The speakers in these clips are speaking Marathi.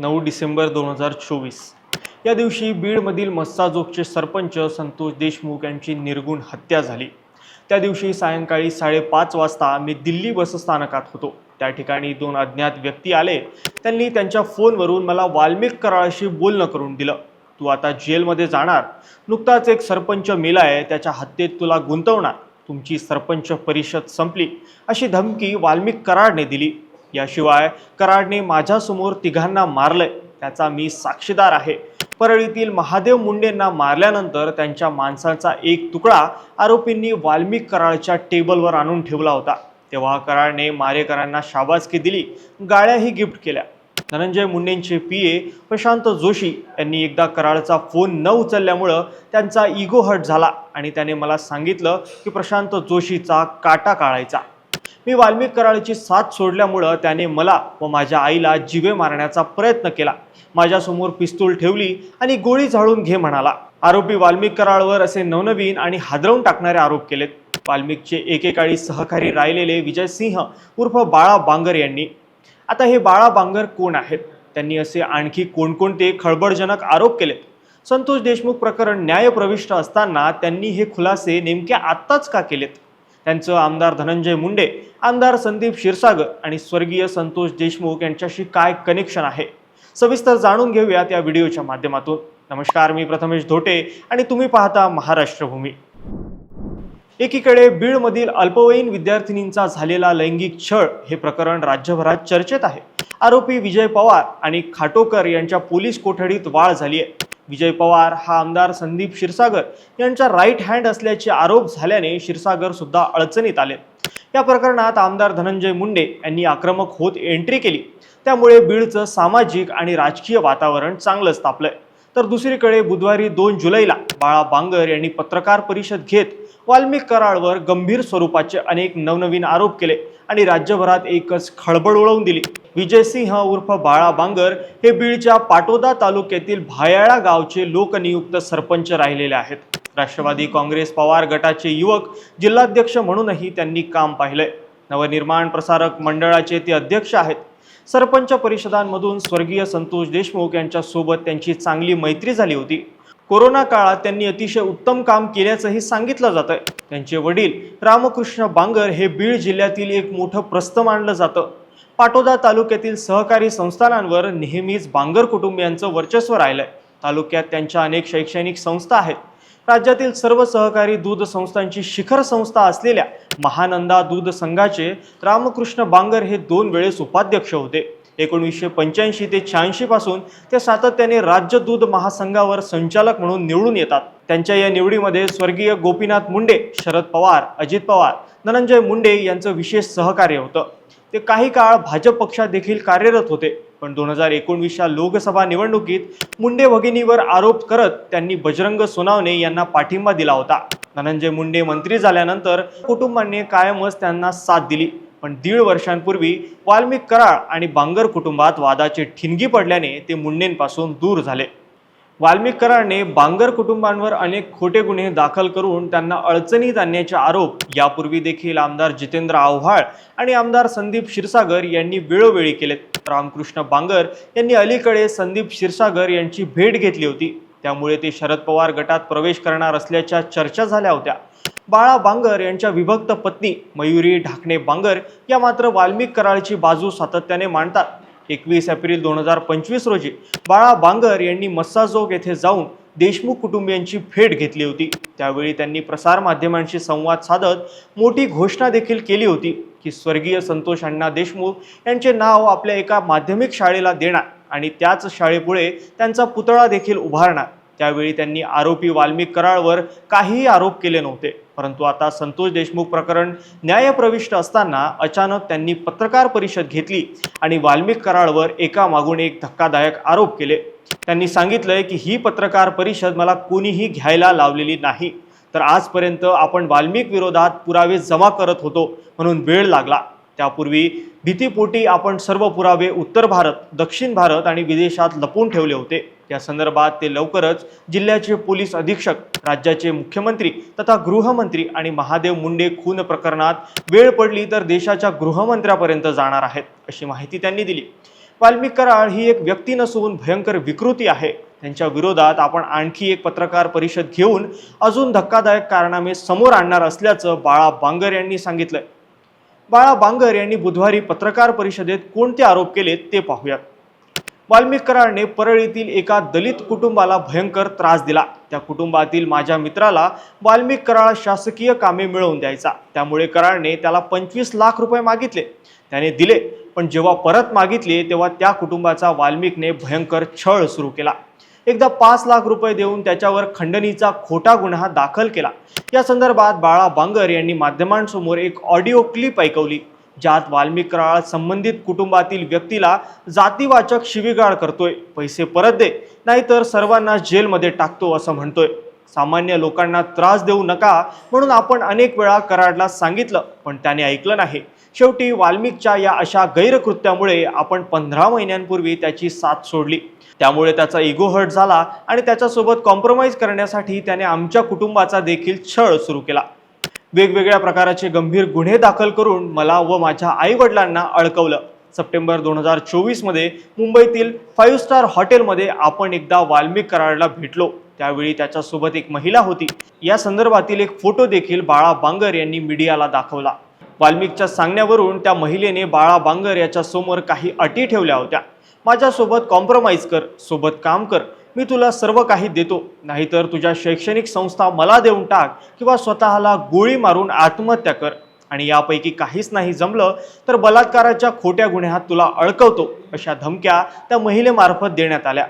नऊ डिसेंबर दोन हजार चोवीस. या दिवशी बीडमधील मस्साजोगचे सरपंच संतोष देशमुख यांची निर्गुण हत्या झाली. त्या दिवशी सायंकाळी साडेपाच वाजता मी दिल्ली बसस्थानकात होतो. त्या ठिकाणी दोन अज्ञात व्यक्ती आले. त्यांनी त्यांच्या फोनवरून मला वाल्मिक कराळाशी बोलणं करून दिलं. तू आता जेलमध्ये जाणार. नुकताच एक सरपंच मेला आहे त्याच्या हत्येत तुला गुंतवणार. तुमची सरपंच परिषद संपली. अशी धमकी वाल्मिक कराडने दिली. याशिवाय कराडने माझ्यासमोर तिघांना मारलंय. त्याचा मी साक्षीदार आहे. परळीतील महादेव मुंडेंना मारल्यानंतर त्यांच्या माणसाचा एक तुकडा आरोपींनी वाल्मिक कराळच्या टेबलवर आणून ठेवला होता. तेव्हा कराळने मारेकरांना शाबासकी दिली गाळ्याही गिफ्ट केल्या. धनंजय मुंडेंचे पी ए प्रशांत जोशी यांनी एकदा कराळचा फोन न उचलल्यामुळं त्यांचा इगो हट झाला आणि त्याने मला सांगितलं की प्रशांत जोशीचा काटा काढायचा. मी वाल्मिक कराळची साथ सोडल्यामुळं त्याने मला व माझ्या आईला जिवे मारण्याचा प्रयत्न केला. माझ्यासमोर पिस्तूल ठेवली आणि गोळी झाडून घे म्हणाला. आरोपी वाल्मिक कराळवर असे नवनवीन आणि हादरवून टाकणारे आरोप केलेत. वाल्मिकचे एकेकाळी सहकारी राहिलेले विजय सिंह उर्फ बाळा बांगर यांनी. आता हे बाळा बांगर कोण आहेत? त्यांनी असे आणखी कोणकोणते खळबळजनक आरोप केलेत? संतोष देशमुख प्रकरण न्यायप्रविष्ट असताना त्यांनी हे खुलासे नेमक्या आत्ताच का केलेत? त्यांचं आमदार धनंजय मुंडे आमदार संदीप क्षीरसागर आणि स्वर्गीय संतोष देशमुख यांच्याशी काय कनेक्शन आहे? सविस्तर जाणून घेऊयात या व्हिडिओच्या माध्यमातून. नमस्कार मी प्रथमेश धोटे आणि तुम्ही पाहता महाराष्ट्रभूमी. एकीकडे बीडमधील अल्पवयीन विद्यार्थिनींचा झालेला लैंगिक छळ हे प्रकरण राज्यभरात चर्चेत आहे. आरोपी विजय पवार आणि खाटोकर यांच्या पोलीस कोठडीत वाढ झाली आहे. विजय पवार हा आमदार संदीप क्षीरसागर यांचा राईट हँड असल्याचे आरोप झाल्याने क्षीरसागर सुद्धा अडचणीत आले. या प्रकरणात आमदार धनंजय मुंडे यांनी आक्रमक होत एंट्री केली. त्यामुळे बीडचं सामाजिक आणि राजकीय वातावरण चांगलंच तापलंय. तर दुसरीकडे बुधवारी दोन जुलैला बाळा बांगर यांनी पत्रकार परिषद घेत वाल्मिक कराळवर गंभीर स्वरूपाचे अनेक नवनवीन आरोप केले आणि राज्यभरात एकच खळबळ उडवून दिली. विजयसिंह उर्फ बाळा बांगर हे बीडच्या पाटोदा तालुक्यातील भायाळा गावचे लोकनियुक्त सरपंच राहिलेले आहेत. राष्ट्रवादी काँग्रेस पवार गटाचे युवक जिल्हाध्यक्ष म्हणूनही त्यांनी काम पाहिलंय. नवनिर्माण प्रसारक मंडळाचे ते अध्यक्ष आहेत. सरपंच परिषदांमधून स्वर्गीय संतोष देशमुख यांच्यासोबत त्यांची चांगली मैत्री झाली होती. कोरोना काळात त्यांनी अतिशय उत्तम काम केल्याचंही सांगितलं जातं त्यांचे वडील रामकृष्ण बांगर हे बीड जिल्ह्यातील एक मोठं प्रस्थ मानलं जातं. पाटोदा तालुक्यातील सहकारी संस्थानांवर नेहमीच बांगर कुटुंबियांचं वर्चस्व राहिलंय. तालुक्यात त्यांच्या अनेक शैक्षणिक संस्था आहेत. राज्यातील सर्व सहकारी दूध संस्थांची शिखर संस्था असलेल्या महानंदा दूध संघाचे रामकृष्ण बांगर हे दोन वेळेस उपाध्यक्ष होते. एकोणीसशे पंच्याऐंशी ते शहाऐंशी पासून ते सातत्याने राज्य दूध महासंघावर संचालक म्हणून निवडून येतात. त्यांच्या या निवडीमध्ये स्वर्गीय गोपीनाथ मुंडे शरद पवार अजित पवार धनंजय मुंडे यांचं विशेष सहकार्य होतं. ते काही काळ भाजप पक्षात देखील कार्यरत होते. पण दोन हजार एकोणवीसच्या लोकसभा निवडणुकीत मुंडे भगिनीवर आरोप करत त्यांनी बजरंग सोनावणे यांना पाठिंबा दिला होता. धनंजय मुंडे मंत्री झाल्यानंतर कुटुंबांनी कायमच त्यांना साथ दिली. पण दीड वर्षांपूर्वी वाल्मिक कराळ आणि बांगर कुटुंबात वादाची ठिणगी पडल्याने ते मुंडेंपासून दूर झाले. वाल्मिक कराळने बांगर कुटुंबांवर अनेक खोटे गुन्हे दाखल करून त्यांना अडचणीत आणण्याचे आरोप यापूर्वी देखील आमदार जितेंद्र आव्हाळ आणि आमदार संदीप क्षीरसागर यांनी वेळोवेळी केलेत. रामकृष्ण बांगर यांनी अलीकडे संदीप क्षीरसागर यांची भेट घेतली होती. त्यामुळे ते शरद पवार गटात प्रवेश करणार असल्याच्या चर्चा झाल्या होत्या. बाळा बांगर यांच्या विभक्त पत्नी मयुरी ढाकणे बांगर या मात्र वाल्मिक कराळची बाजू सातत्याने मांडतात. एकवीस एप्रिल दोन हजार पंचवीस रोजी बाळा बांगर यांनी मस्साजोग येथे जाऊन देशमुख कुटुंबियांची भेट घेतली होती. त्यावेळी त्यांनी प्रसारमाध्यमांशी संवाद साधत मोठी घोषणा देखील केली होती की स्वर्गीय संतोष अण्णा देशमुख यांचे नाव आपल्या एका माध्यमिक शाळेला देणार आणि त्याच शाळेपुढे त्यांचा पुतळा देखील उभारणार. त्यावेळी त्यांनी आरोपी वाल्मिक कराळवर काहीही आरोप केले नव्हते. परंतु आता संतोष देशमुख प्रकरण न्यायप्रविष्ट असताना अचानक त्यांनी पत्रकार परिषद घेतली आणि वाल्मिक कराळवर एका मागून एक धक्कादायक आरोप केले. त्यांनी सांगितलंय की ही पत्रकार परिषद मला कोणीही घ्यायला लावलेली नाही. तर आजपर्यंत आपण वाल्मिक विरोधात पुरावे जमा करत होतो म्हणून वेळ लागला. त्यापूर्वी भीतीपोटी आपण सर्व पुरावे उत्तर भारत दक्षिण भारत आणि विदेशात लपवून ठेवले होते. या संदर्भात ते लवकरच जिल्ह्याचे पोलीस अधीक्षक राज्याचे मुख्यमंत्री तथा गृहमंत्री आणि महादेव मुंडे खून प्रकरणात वेळ पडली तर देशाच्या गृहमंत्र्यापर्यंत जाणार आहेत अशी माहिती त्यांनी दिली. वाल्मिक कराळ ही एक व्यक्ती नसून भयंकर विकृती आहे. त्यांच्या विरोधात आपण आणखी एक पत्रकार परिषद घेऊन अजून धक्कादायक कारणामे समोर आणणार असल्याचं बाळा बांगर यांनी सांगितलंय. बाळा बांगर यांनी बुधवारी पत्रकार परिषदेत कोणते आरोप केलेत ते पाहूयात. वाल्मिक कराळने परळीतील एका दलित कुटुंबाला भयंकर त्रास दिला. त्या कुटुंबातील माझ्या मित्राला वाल्मिक कराळ शासकीय कामे मिळवून द्यायचा. त्यामुळे कराळने त्याला पंचवीस लाख रुपये मागितले. त्याने दिले पण जेव्हा परत मागितले तेव्हा त्या कुटुंबाचा वाल्मिकने भयंकर छळ सुरू केला. एकदा पाच लाख रुपये देऊन त्याच्यावर खंडणीचा खोटा गुन्हा दाखल केला. या संदर्भात बाळा बांगर यांनी माध्यमांसमोर एक ऑडिओ क्लिप ऐकवली. ज्यात वाल्मिकराळ संबंधित कुटुंबातील व्यक्तीला जातीवाचक शिवीगाळ करतोय. पैसे परत दे नाहीतर सर्वांना जेलमध्ये टाकतो असं म्हणतोय. सामान्य लोकांना त्रास देऊ नका म्हणून आपण अनेक वेळा कराडला सांगितलं पण त्याने ऐकलं नाही. शेवटी वाल्मिकच्या या अशा गैरकृत्यामुळे आपण पंधरा महिन्यांपूर्वी त्याची साथ सोडली. त्यामुळे त्याचा इगो हर्ट झाला आणि त्याच्यासोबत कॉम्प्रोमाइज करण्यासाठी त्याने आमच्या कुटुंबाचा देखील छळ सुरू केला. वेगवेगळ्या प्रकाराचे गंभीर गुन्हे दाखल करून मला व माझ्या आईवडिलांना अडकवलं. सप्टेंबर दोन हजार चोवीसमध्ये मुंबईतील फाईव्ह स्टार हॉटेलमध्ये आपण एकदा वाल्मिक कराडला भेटलो. त्यावेळी त्याच्यासोबत एक महिला होती. या संदर्भातील एक फोटो देखील बाळा बांगर यांनी मीडियाला दाखवला. वाल्मिकच्या सांगण्यावरून त्या महिलेने बाळा बांगर याच्या समोर काही अटी ठेवल्या होत्या. माझ्यासोबत कॉम्प्रोमाइज कर सोबत काम कर मी तुला सर्व काही देतो. नाहीतर तुझ्या शैक्षणिक संस्था मला देऊन टाक किंवा स्वतःला गोळी मारून आत्महत्या कर. आणि यापैकी काहीच नाही जमलं तर बलात्काराच्या खोट्या गुन्ह्यात तुला अडकवतो अशा धमक्या त्या महिलेमार्फत देण्यात आल्या.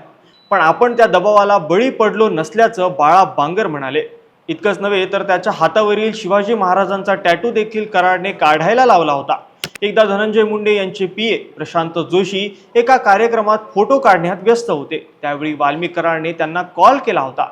पण आपण त्या दबावाला बळी पडलो नसल्याचं बाळा बांगर म्हणाले. इतकंच नव्हे तर त्याच्या हातावरील शिवाजी महाराजांचा टॅटू देखील कराडने काढायला लावला होता. एकदा धनंजय मुंडे यांचे पीए प्रशांत जोशी एका कार्यक्रमात फोटो काढण्यात व्यस्त होते. त्यावेळी वाल्मिक कराडने त्यांना कॉल केला होता.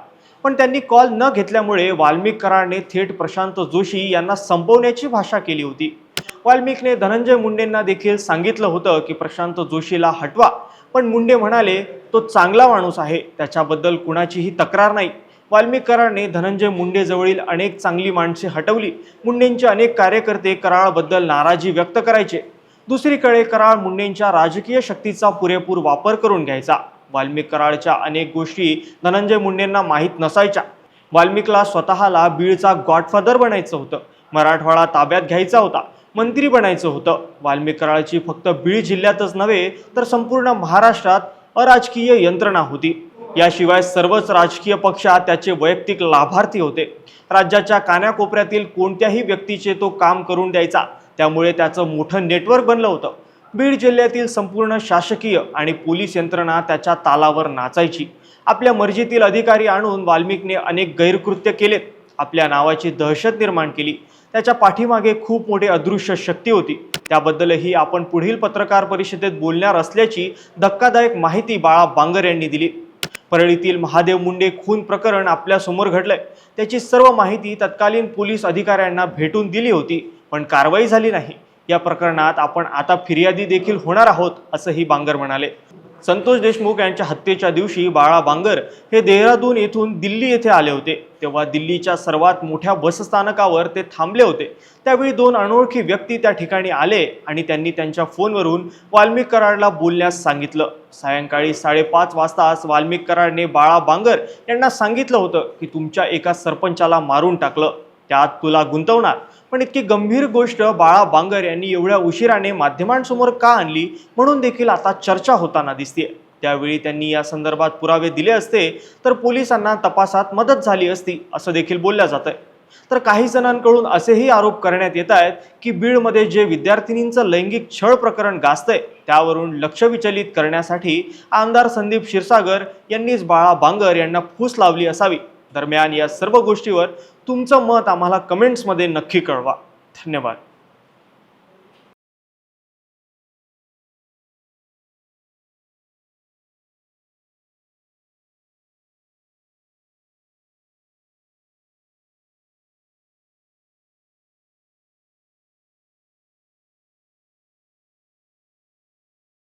पण त्यांनी कॉल न घेतल्यामुळे वाल्मिक कराडने थेट प्रशांत जोशी यांना संपवण्याची भाषा केली होती. वाल्मिकने धनंजय मुंडेंना देखील सांगितलं होतं की प्रशांत जोशीला हटवा. पण मुंडे म्हणाले तो चांगला माणूस आहे. त्याच्याबद्दल कुणाचीही तक्रार नाही. वाल्मिक धनंजय मुंडेजवळील अनेक चांगली माणसे हटवली. मुंडेंचे अनेक कार्यकर्ते कराळबद्दल नाराजी व्यक्त करायचे. दुसरीकडे कराळ मुंडेंच्या राजकीय शक्तीचा पुरेपूर वापर करून घ्यायचा. वाल्मिक कराळच्या अनेक गोष्टी धनंजय मुंडेंना माहीत नसायच्या. वाल्मिकला स्वतःला बीडचा गॉडफादर बनायचं होतं. मराठवाडा ताब्यात घ्यायचा होता. मंत्री बनायचं होतं. वाल्मिक कराळची फक्त बीड जिल्ह्यातच नव्हे तर संपूर्ण महाराष्ट्रात अराजकीय यंत्रणा होती. याशिवाय सर्वच राजकीय पक्षात त्याचे वैयक्तिक लाभार्थी होते. राज्याच्या कानाकोपऱ्यातील कोणत्याही व्यक्तीचे तो काम करून द्यायचा. त्यामुळे त्याचं मोठं नेटवर्क बनलं होतं. बीड जिल्ह्यातील संपूर्ण शासकीय आणि पोलीस यंत्रणा त्याच्या तालावर नाचायची. आपल्या मर्जीतील अधिकारी आणून वाल्मिकने अनेक गैरकृत्य केलेत. आपल्या नावाची दहशत निर्माण केली. त्याच्या पाठीमागे खूप मोठी अदृश्य शक्ती होती. त्याबद्दलही आपण पुढील पत्रकार परिषदेत बोलणार असल्याची धक्कादायक माहिती बाळा बांगर यांनी दिली. परळीतील महादेव मुंडे खून प्रकरण आपल्यासमोर घडलंय. त्याची सर्व माहिती तत्कालीन पोलीस अधिकाऱ्यांना भेटून दिली होती पण कारवाई झाली नाही. या प्रकरणात आपण आता फिर्यादी देखील होणार आहोत असंही बांगर म्हणाले. संतोष देशमुख यांच्या हत्येच्या दिवशी बाळा बांगर हे देहरादून येथून दिल्ली येथे आले होते. तेव्हा दिल्लीच्या सर्वात मोठ्या बसस्थानकावर ते थांबले होते. त्यावेळी दोन अनोळखी व्यक्ती त्या ठिकाणी आले आणि त्यांनी त्यांच्या फोनवरून वाल्मिक कराडला बोलण्यास सांगितलं. सायंकाळी साडेपाच वाजताच वाल्मिक कराडने बाळा बांगर यांना सांगितलं होतं की तुमच्या एका सरपंचाला मारून टाकलं. त्यात तुला गुंतवणार. पण इतकी गंभीर गोष्ट बाळा बांगर यांनी एवढ्या उशिराने माध्यमांसमोर का आणली? म्हणून देखील आता चर्चा होताना दिसते त्यावेळी त्यांनी या संदर्भात पुरावे दिले असते तर पोलिसांना तपासात मदत झाली असती असं देखील बोललं जात आहे तर काही जणांकडून असेही आरोप करण्यात येत आहेत की बीडमध्ये जे विद्यार्थिनींचं लैंगिक छळ प्रकरण गाजतंय त्यावरून लक्ष विचलित करण्यासाठी आमदार संदीप क्षीरसागर यांनीच बाळा बांगर यांना फूस लावली असावी. दरम्यान या सर्व गोष्टीवर तुमचं मत आम्हाला कमेंट्समध्ये नक्की कळवा. धन्यवाद.